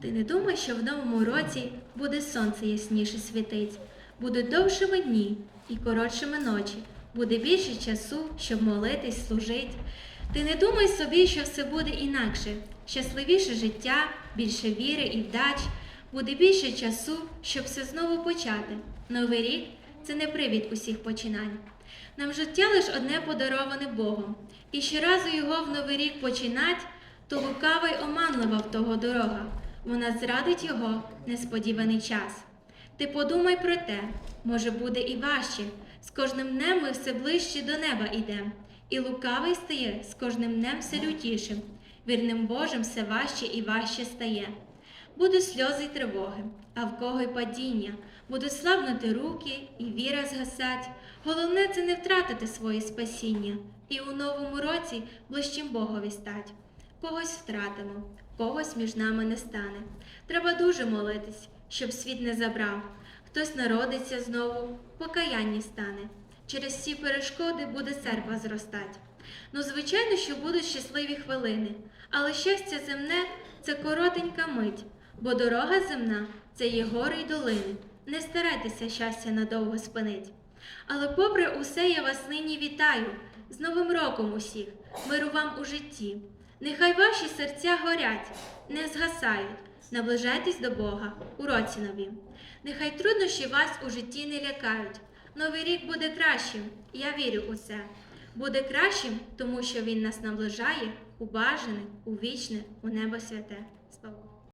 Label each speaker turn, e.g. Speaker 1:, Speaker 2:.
Speaker 1: Ти не думай, що в новому році буде сонце ясніше світить, будуть довшими дні і коротшими ночі, буде більше часу, щоб молитись, служить. Ти не думай собі, що все буде інакше, щасливіше життя, більше віри і вдач, буде більше часу, щоб все знову почати. Новий рік це не привід усіх починань. Нам життя лиш одне подароване Богом, і щоразу його в новий рік починать, то лукава й оманлива в того дорога. Вона зрадить його несподіваний час. Ти подумай про те, може буде і важче. З кожним днем ми все ближче до неба йдем, і лукавий стає з кожним днем все лютішим. Вірним Божим все важче і важче стає. Будуть сльози й тривоги, а в кого й падіння, будуть слабнути руки і віра згасать. Головне це не втратити своє спасіння, і у новому році ближчим Богові стать. Когось втратимо, когось між нами не стане. Треба дуже молитись, щоб світ не забрав. Хтось народиться знову, покаянні стане. Через всі перешкоди буде церква зростать. Ну, звичайно, що будуть щасливі хвилини, але щастя земне це коротенька мить, бо дорога земна це є гори й долини. Не старайтеся щастя надовго спинить. Але попри усе я вас нині вітаю, з Новим роком усіх, миру вам у житті. Нехай ваші серця горять, не згасають, наближайтесь до Бога у році новім. Нехай труднощі вас у житті не лякають. Новий рік буде кращим, я вірю у це. Буде кращим, тому що він нас наближає у бажане, у вічне, у небо святе. Слава.